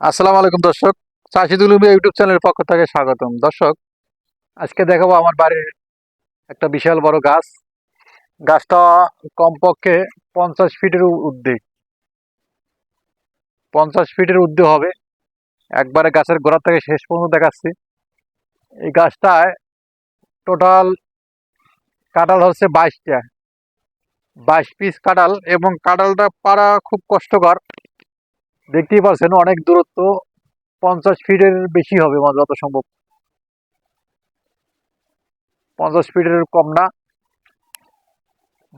আসসালামু আলাইকুম, দর্শক। চাষিদুল ইউটিউব চ্যানেলের পক্ষ থেকে স্বাগতম। দর্শক, আজকে দেখাবো আমার বাড়ির একটা বিশাল বড় গাছ। গাছটা কমপক্ষে পঞ্চাশ ফিটের উ- ঊর্ধ্বে। পঞ্চাশ ফিটের ঊর্ধ্বে হবে। একবারে গাছের গোড়া থেকে শেষ পর্যন্ত দেখাচ্ছি। এই গাছটায় টোটাল কাঁঠাল হচ্ছে বাইশটা। বাইশ পিস কাঁঠাল এবং কাঁঠালটা পাড়া খুব কষ্টকর। দেখতেই পাচ্ছেন অনেক দূরত্ব, পঞ্চাশ ফিটের বেশি হবে আমার যত সম্ভব। পঞ্চাশ ফিটের কম না।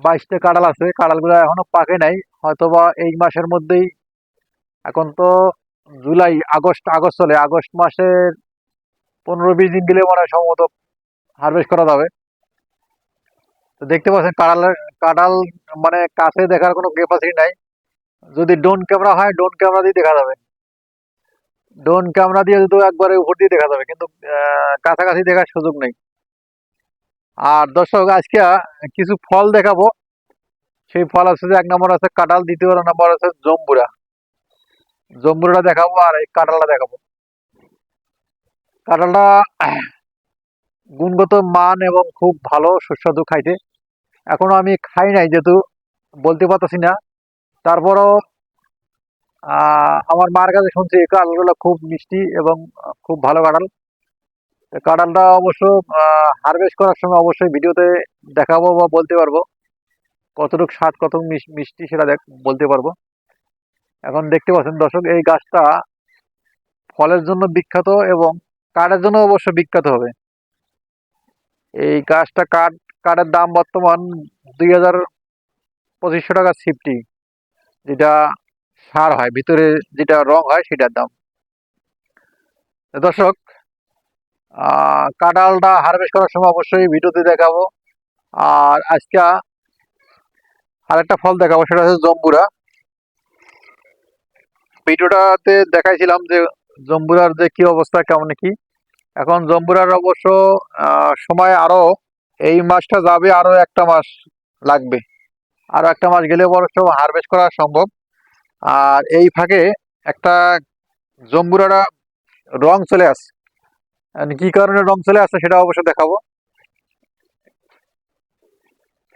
বাইশটা কাঁঠাল আছে কাঁঠালগুলো এখনও পাকে নাই। হয়তোবা এই মাসের মধ্যেই, এখন তো জুলাই, আগস্ট আগস্ট চলে। আগস্ট মাসের পনেরো বিশ দিন দিলে মনে হয় সম্ভবত হারভেস্ট করা যাবে। তো দেখতে পাচ্ছেন কাঁঠালের কাঁঠাল মানে কাছে দেখার কোনো ক্যাপাসিটি নাই। যদি ড্রোন ক্যামেরা হয় ড্রোন ক্যামেরা দিয়ে দেখা যাবে। ড্রোন ক্যামেরা দিয়ে তো একবারে উপর দিয়ে দেখা যাবে, কিন্তু কাছাকাছি দেখার সুযোগ নেই। আর দর্শক, আজকে কিছু ফল দেখাবো। সেই ফল আছে যে এক নম্বর আছে কাঁঠাল, দ্বিতীয় নম্বর আছে জম্বুরা। জম্বুরাটা দেখাবো আর এই কাঁঠালটা দেখাবো। কাঁঠালটা, গুণগত মান এবং খুব ভালো, সুস্বাদু খাইতে। এখনও আমি খাই নাই, যেহেতু বলতে পারতেছি না। তারপরও আমার মার কাছে শুনছি এই কাঁঠালগুলো খুব মিষ্টি এবং খুব ভালো কাঁঠাল। কাঁঠালটা অবশ্য হারভেস্ট করার সময় অবশ্যই ভিডিওতে দেখাবো বা বলতে পারব। কতটুকু স্বাদ কত মিষ্টি সেটা দেখ, বলতে পারব। এখন দেখতে পাচ্ছেন দর্শক, এই গাছটা ফলের জন্য বিখ্যাত এবং কাঠের জন্য অবশ্য বিখ্যাত হবে। এই গাছটা কাঠ, কাঠের দাম বর্তমান দুই হাজার পঁচিশশো টাকা সিফটি যেটা সার হয়, ভিতরে যেটা রং হয় সেটার দাম। দর্শক কাঁঠালটা হারভেস্ট করার সময় অবশ্যই ভিডিওতে দেখাবো। আর আজকে আরেকটা ফল দেখাবো, সেটা হচ্ছে জম্বুরা। ভিডিওটাতে দেখাইছিলাম যে জম্বুরার যে কি অবস্থা, কেমন কি। এখন জম্বুরার অবশ্য সময় আরও এই মাসটা যাবে আরও একটা মাস লাগবে। আরও একটা মাস গেলে অবশ্য হারভেস্ট করা সম্ভব। আর এই ফাঁকে একটা জম্বুরাটা রং চলে আসে কি কারণে রং চলে আসছে সেটা অবশ্য দেখাবো।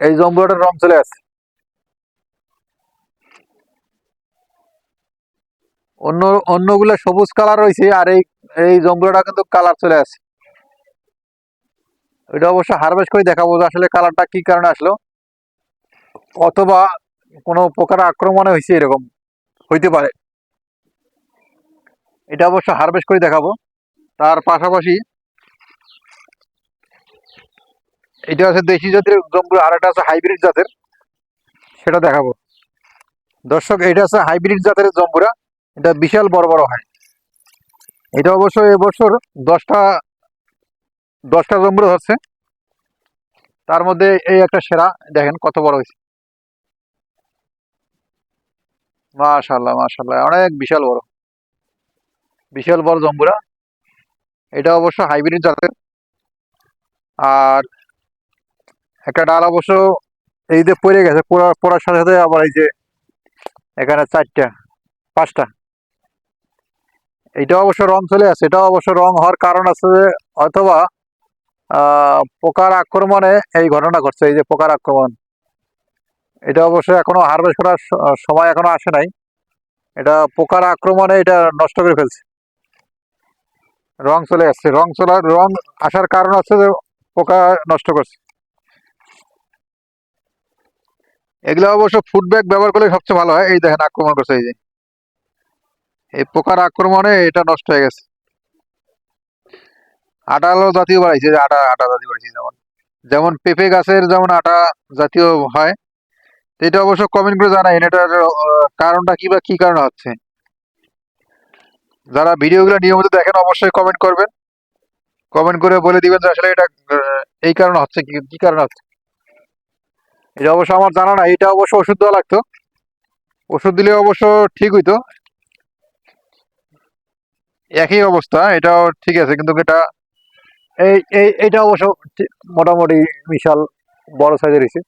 এই জম্বুরাটার রং চলে আসে অন্য, অন্যগুলো সবুজ কালার রয়েছে আর এই এই জম্বুরাটা কিন্তু কালার চলে আসে এটা অবশ্য হারভেস্ট করে দেখাবো আসলে কালারটা কি কারণে আসলো। অথবা কোনো পোকার আক্রমণে হয়েছে এরকম, হইতে পারে। এটা অবশ্য হারভেস্ট করে দেখাবো। তার পাশাপাশি এটা আছে দেশি জাতের জম্বুরা আর একটা আছে হাইব্রিড জাতের। সেটা দেখাবো। দর্শক, এটা আছে হাইব্রিড জাতের জম্বুরা এটা বিশাল বড় বড় হয়। এটা অবশ্য এবছর দশটা দশটা জম্বুরা ধরছে তার মধ্যে এই একটা সেরা, দেখেন কত বড় হয়েছে। মাশাল্লাহ মাশাল্লাহ অনেক বিশাল বড়। বিশাল বড় জম্বুরা। এটা অবশ্য হাইব্রিড জাতের। আর একটা ডাল অবশ্য এই যে পড়ে গেছে, পড়া, পড়ার সাথে সাথে আবার এই যে এখানে চারটা, পাঁচটা। এটা অবশ্য রং চলে আসে। এটা অবশ্য রং হওয়ার কারণ আছে অথবা পোকার আক্রমণে এই ঘটনা ঘটছে। এই যে পোকার আক্রমণ। এটা অবশ্য এখনও হারভেস্ট করার সময় এখনও আসে নাই। এটা পোকার আক্রমণে এটা নষ্ট করে ফেলছে। রং চলে আসছে। রং চলার রং আসার কারণ হচ্ছে যে পোকা নষ্ট করছে। এগুলো অবশ্য ফুড ব্যাগ ব্যবহার করলে সবচেয়ে ভালো হয়। এই দেখেন আক্রমণ করছে এই যে। এই পোকার আক্রমণে এটা নষ্ট হয়ে গেছে। আটালো জাতীয় বাড়াইছে, আটা আটা জাতীয় বাড়াইছে যেমন। যেমন পেঁপে গাছের যেমন আটা জাতীয় হয় এটা অবশ্য কমেন্ট করে জানাইন এটার কারণটা কি বা কি কারণে হচ্ছে? যারা ভিডিওগুলো নিয়মিত দেখেন, অবশ্যই কমেন্ট করবেন। কমেন্ট করে বলে দিবেন যে আসলে এটা এই কারণে হচ্ছে কি কারণে হচ্ছে। এটা অবশ্য আমার জানা না এটা অবশ্য ওষুধ দেওয়া লাগতো। ওষুধ দিলে অবশ্য ঠিক হইতো। একই অবস্থা, এটাও ঠিক আছে, কিন্তু এটা, এই এটা অবশ্য মোটামুটি বিশাল বড় সাইজের হয়েছে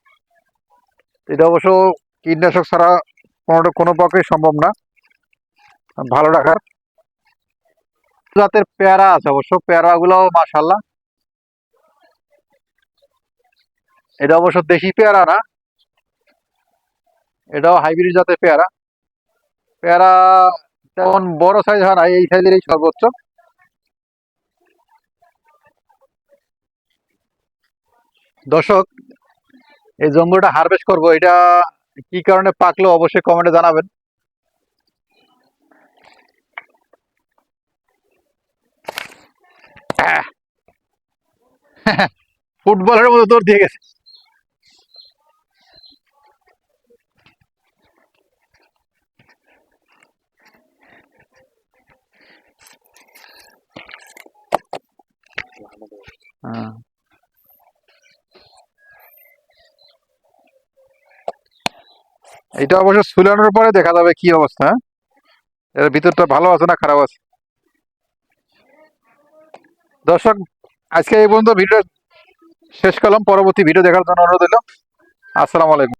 এটা অবশ্য কীটনাশক ছাড়া কোনোটা, কোনো পক্ষে সম্ভব না। ভালো রাখার জাতের পেয়ারা আছে অবশ্য, পেয়ারাগুলো মাশাল্লাহ এটা অবশ্য দেশি পেয়ারা না। এটাও হাইব্রিড জাতের পেয়ারা। পেয়ারা তেমন বড় সাইজ হয় না, এই সাইজেরই সর্বোচ্চ। দর্শক এই জম্বুটা হারভেস্ট করব, এটা কি কারণে পাকলো অবশ্যই কমেন্টে জানাবেন ফুটবলের মতো দৌড় দিয়ে গেছে হ্যাঁ। এটা অবশ্য সুলানোর পরে দেখা যাবে কি অবস্থা? এর ভিতরটা ভালো আছে না খারাপ আছে? দর্শক, আজকে এই পর্যন্ত ভিডিও শেষ করলাম। পরবর্তী ভিডিও দেখার জন্য অনুরোধ হলো আসসালামু আলাইকুম।